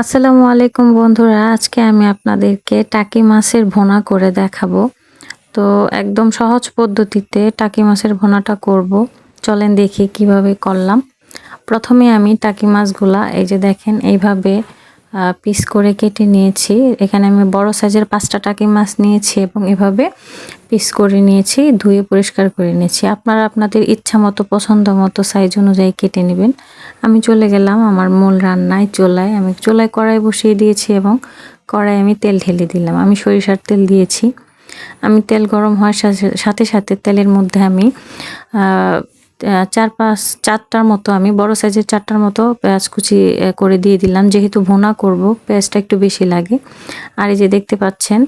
আসসালামু আলাইকুম বন্ধুরা, আজকে আমি আপনাদেরকে টাকি মাছের ভোনা করে দেখাবো। তো একদম সহজ পদ্ধতিতে টাকি মাছের ভোনাটা করব। চলেন দেখি কীভাবে করলাম। প্রথমে আমি টাকি মাছগুলা, এই যে দেখেন, এইভাবে পিস করে কেটে নিয়েছি। এখানে আমি বড় সাইজের পাঁচটা টাকি মাছ নিয়েছি এবং এভাবে পিস করে নিয়েছি, ধুয়ে পরিষ্কার করে নিয়েছি। আপনারা আপনাদের ইচ্ছা মতো, পছন্দ মতো সাইজ অনুযায়ী কেটে নেবেন। আমি চলে গেলাম আমার মূল রান্নায় চোলায়। আমি চোলায় কড়াই বসিয়ে দিয়েছি এবং কড়াই আমি তেল ঢেলে দিলাম। আমি সরিষার তেল দিয়েছি। আমি তেল গরম হওয়ার সাথে সাথে তেলের মধ্যে আমি চার পাঁচ চারটার মতো আমি, বড় সাইজের চারটার মতো পেঁয়াজ কুচি করে দিয়ে দিলাম। যেহেতু ভুনা করব, পেঁয়াজটা একটু বেশি লাগে। আর এই যে দেখতে পাচ্ছেন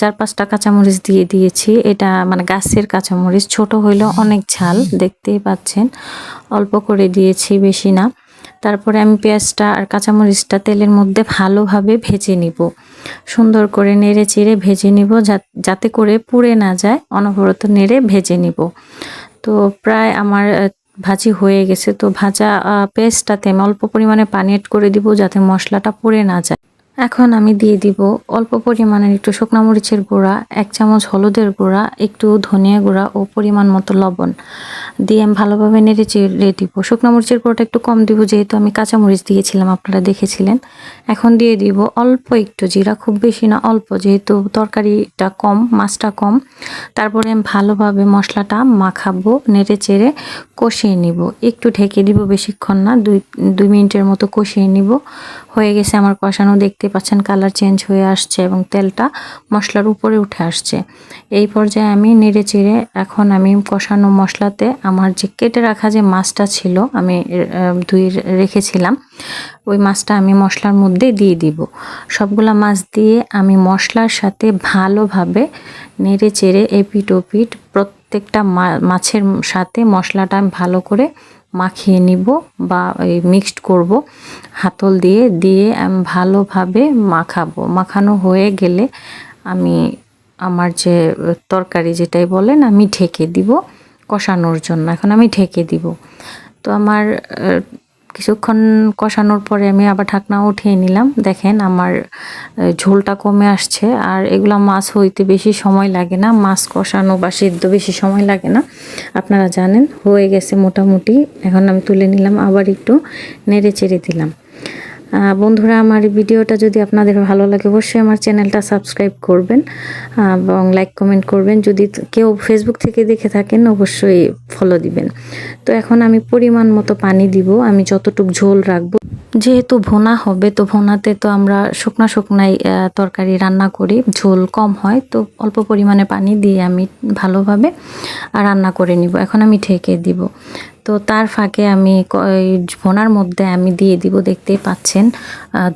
চার পাঁচটা কাঁচামরিচ দিয়ে দিয়েছি। এটা মানে গাছের কাঁচামরিচ, ছোট হইলেও অনেক ঝাল দেখতেই পাচ্ছেন। অল্প করে দিয়েছি, বেশি না। তারপরে আমি পেঁয়াজটা আর কাঁচামরিচটা তেলের মধ্যে ভালোভাবে ভেজে নিব। সুন্দর করে নেড়ে চিড়ে ভেজে নিব যাতে করে পুড়ে না যায়, অনবরত নেড়ে ভেজে নিব। তো প্রায় আমার ভাজি হয়ে গেছে। তো ভাজা পেস্টটাতে আমি অল্প পরিমাণে পানি এড করে দিব যাতে মশলাটা পুড়ে না যায়। এখন আমি দিয়ে দিব অল্প পরিমাণের একটু শুকনা মরিচের গুঁড়া, এক চামচ হলুদের গুঁড়া, একটু ধনিয়া গুঁড়া ও পরিমাণ মতো লবণ। দিয়ে আমি ভালোভাবে নেড়ে চেড়ে দিব। শুকনা মরিচের গুঁড়োটা একটু কম দিব, যেহেতু আমি কাঁচা মরিচ দিয়েছিলাম, আপনারা দেখেছিলেন। এখন দিয়ে দিব অল্প একটু জিরা, খুব বেশি না, অল্প, যেহেতু তরকারিটা কম, মাছটা কম। তারপরে আমি ভালোভাবে মশলাটা মাখাবো নেড়ে চেড়ে কষিয়ে নিব। একটু ঢেকে দিব বেশিক্ষণ না, দুই দুই মিনিটের মতো কষিয়ে নিব। হয়ে গেছে, আমার কষানো। দেখতে পাচ্ছেন কালার চেঞ্জ হয়ে আসছে এবং তেলটা মশলার উপরে উঠে আসছে। এই পর্যায়ে আমি নেড়ে চেড়ে এখন আমি কষানো মশলাতে আমার যে কেটে রাখা যে মাছটা ছিল, আমি ধুয়ে রেখেছিলাম, ওই মাছটা আমি মশলার মধ্যে দিয়ে দিব। সবগুলা মাছ দিয়ে আমি মশলার সাথে ভালোভাবে নেড়ে চেড়ে এপিট ওপিট প্রত্যেকটা মাছের সাথে মশলাটা আমি ভালো করে মাখিয়ে নিব বা মিক্সড করব। হাতল দিয়ে দিয়ে আমি ভালোভাবে মাখাবো। মাখানো হয়ে গেলে আমি আমার যে তরকারি যেটাই বলেন আমি ঢেকে দিব কষানোর জন্য। এখন আমি ঢেকে দিব। তো আমার কিছুক্ষণ কষানোর পরে আমি আবার ঢাকনা উঠিয়ে নিলাম। দেখেন আমার ঝোলটা কমে আসছে। আর এগুলো মাছ হইতে বেশি সময় লাগে না। মাছ কষানো বা সিদ্ধ বেশি সময় লাগে না। আপনারা জানেন, হয়ে গেছে মোটামুটি। এখন আমি তুলে নিলাম, আবার একটু নেড়ে চেড়ে দিলাম। বন্ধুরা, আমার ভিডিওটা যদি আপনাদের ভালো লাগে, অবশ্যই আমার চ্যানেলটা সাবস্ক্রাইব করবেন এবং লাইক, কমেন্ট করবেন। যদি কেউ ফেসবুক থেকে দেখে থাকেন, অবশ্যই ফলো দিবেন। তো এখন আমি পরিমাণ মতো পানি দিব। আমি যতটুক ঝোল রাখব, যেহেতু ভোনা হবে, তো ভোনাতে তো আমরা শুকনা শুকনাই তরকারি রান্না করি। ঝোল কম হয়, তো অল্প পরিমাণে পানি দিয়ে আমি ভালোভাবে রান্না করে নিব। এখন আমি ঢেকে দিব। তো তার ফাঁকে আমি ভোনার মধ্যে আমি দিয়ে দিব, দেখতেই পাচ্ছেন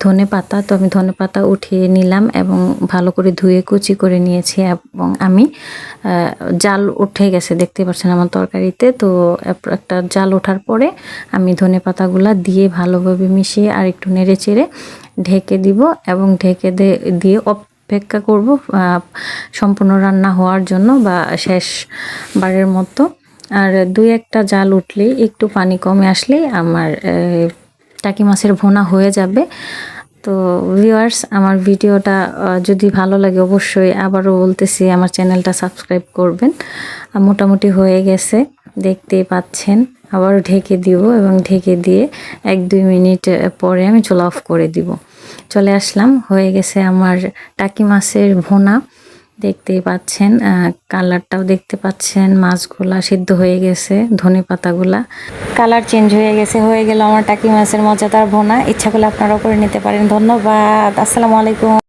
ধনে পাতা। তো আমি ধনে পাতা উঠিয়ে নিলাম এবং ভালো করে ধুয়ে কুচি করে নিয়েছি এবং আমি জাল উঠে গেছে দেখতে পাচ্ছেন আমার তরকারিতে। তো একটা জাল ওঠার পরে আমি ধনে পাতাগুলা দিয়ে ভালোভাবে মিশিয়ে আর একটু নেড়ে চেড়ে ঢেকে দিব এবং ঢেকে দিয়ে অপেক্ষা করব সম্পূর্ণ রান্না হওয়ার জন্য বা শেষ বারের মতো। আর দুই একটা জাল উঠলেই একটু পানি কমে আসলেই আমার টাকি মাছের ভোনা হয়ে যাবে। তো ভিউয়ার্স আমার ভিডিওটা যদি ভালো লাগে অবশ্যই আবারও বলতেছি, আমার চ্যানেলটা সাবস্ক্রাইব করবেন। মোটামুটি হয়ে গেছে দেখতে পাচ্ছেন। আবার ঢেকে দিব এবং ঢেকে দিয়ে এক দুই মিনিট পরে আমি চোলা অফ করে দিব। চলে আসলাম, হয়ে গেছে আমার টাকি মাছের ভোনা। দেখতেই পাচ্ছেন কালারটাও দেখতে পাচ্ছেন, মাছগুলা সিদ্ধ হয়ে গেছে, ধনে পাতাগুলা। কালার চেঞ্জ হয়ে গেছে, হয়ে গেল আমার টাকি মাছের মজাদার ভোনা। ইচ্ছা করলে আপনারাও করে নিতে পারেন, ধন্যবাদ, আসসালামু আলাইকুম।